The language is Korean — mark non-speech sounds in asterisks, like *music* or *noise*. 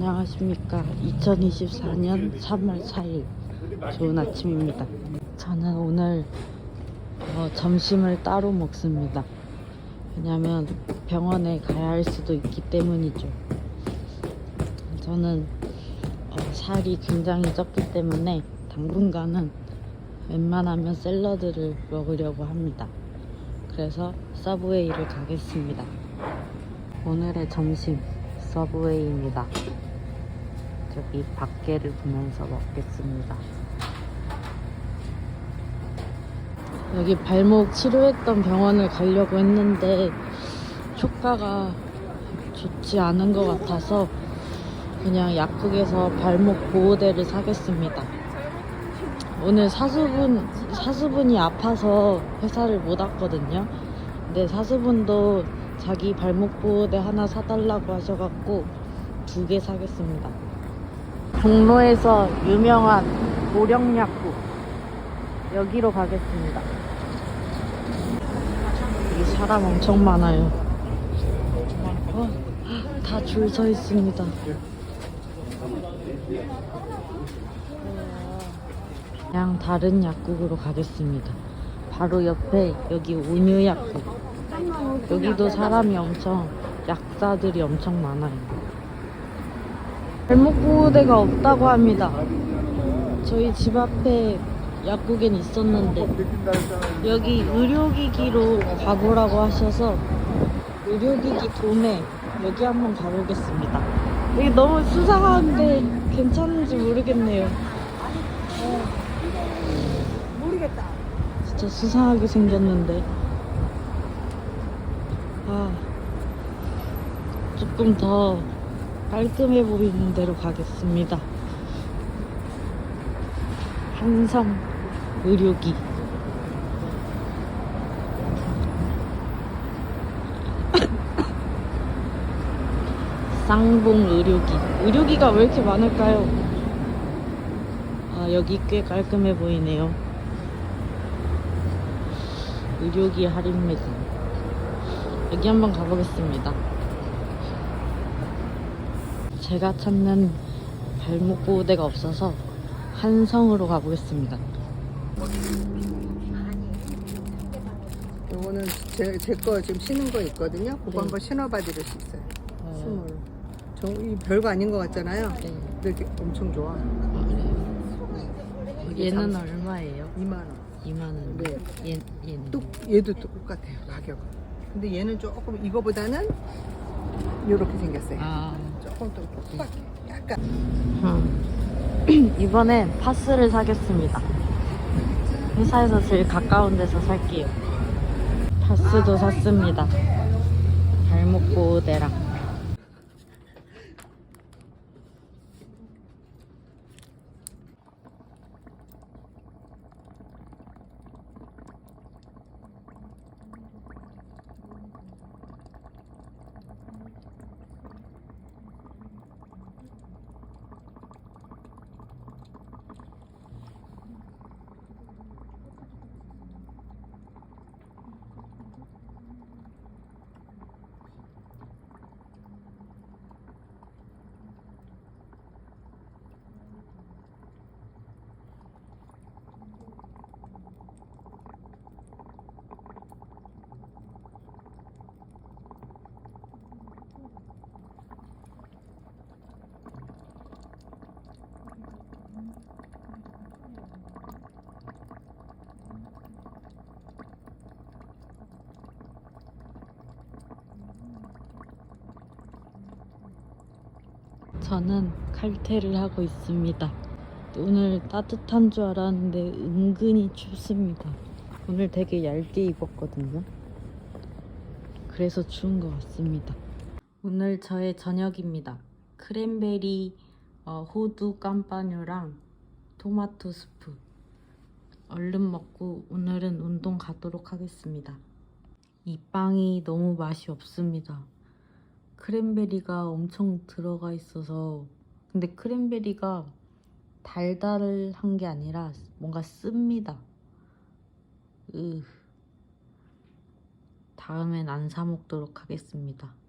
안녕하십니까. 2024년 3월 4일 좋은 아침입니다. 저는 오늘 어, 점심을 따로 먹습니다. 왜냐면 병원에 가야 할 수도 있기 때문이죠. 저는 어, 살이 굉장히 쪘기 때문에 당분간은 웬만하면 샐러드를 먹으려고 합니다. 그래서 서브웨이를 가겠습니다. 오늘의 점심 서브웨이입니다. 저기 밖에를 보면서 먹겠습니다. 여기 발목 치료했던 병원을 가려고 했는데 효과가 좋지 않은 것 같아서 그냥 약국에서 발목 보호대를 사겠습니다. 오늘 사수분 사수분이 아파서 회사를 못 왔거든요. 근데 사수분도 자기 발목 보호대 하나 사달라고 하셔갖고 두 개 사겠습니다. 종로에서 유명한 보령약국 여기로 가겠습니다. 여기 사람 엄청 많아요. 어, 다 줄 서 있습니다. 그냥 다른 약국으로 가겠습니다. 바로 옆에 여기 온유약국. 여기도 사람이 엄청 약사들이 엄청 많아요. 발목 보호대가 없다고 합니다. 저희 집 앞에 약국엔 있었는데 여기 의료기기로 가보라고 하셔서 의료기기 도매 여기 한번 가보겠습니다. 여기 너무 수상한데 괜찮은지 모르겠네요. 모르겠다. 진짜 수상하게 생겼는데 아 조금 더 깔끔해 보이는 데로 가겠습니다. 한성 의료기. *laughs* 쌍봉 의료기. 의료기가 왜 이렇게 많을까요? 아 여기 꽤 깔끔해 보이네요. 의료기 할인 매장. 여기 한번 가보겠습니다 제가 찾는 발목 보호대가 없어서 한성으로 가보겠습니다 요거는 제 제 거 지금 신은 거 있거든요. 그거 네. 한번 신어봐 드릴 수 있어요. 어, 스몰. 저이 별거 아닌 것 같잖아요. 네. 근데 이게 엄청 좋아. 아, 그래요? 얘는 얼마예요? 2만 원. 2만 원. 네. 얘, 얘는 또 얘도 똑같아요 가격은. 근데 얘는 조금 이거보다는 이렇게 생겼어요. 아 조금 더 톡박해. 약간 음. *clears throat* 이번엔 파스를 사겠습니다. 회사에서 제일 가까운 데서 살게요. 파스도 샀습니다. 발목 보호대랑. 저는 칼퇴를 하고 있습니다. 오늘 따뜻한 줄 알았는데 은근히 춥습니다. 오늘 되게 얇게 입었거든요. 그래서 추운 것 같습니다. 오늘 저의 저녁입니다. 크랜베리 어, 호두 깜빠뉴랑 토마토 스프. 얼른 먹고 오늘은 운동 가도록 하겠습니다. 이 빵이 너무 맛이 없습니다. 크랜베리가 엄청 들어가 있어서 근데 크랜베리가 달달한 게 아니라 뭔가 씁니다. 으. 다음엔 안 사 먹도록 하겠습니다.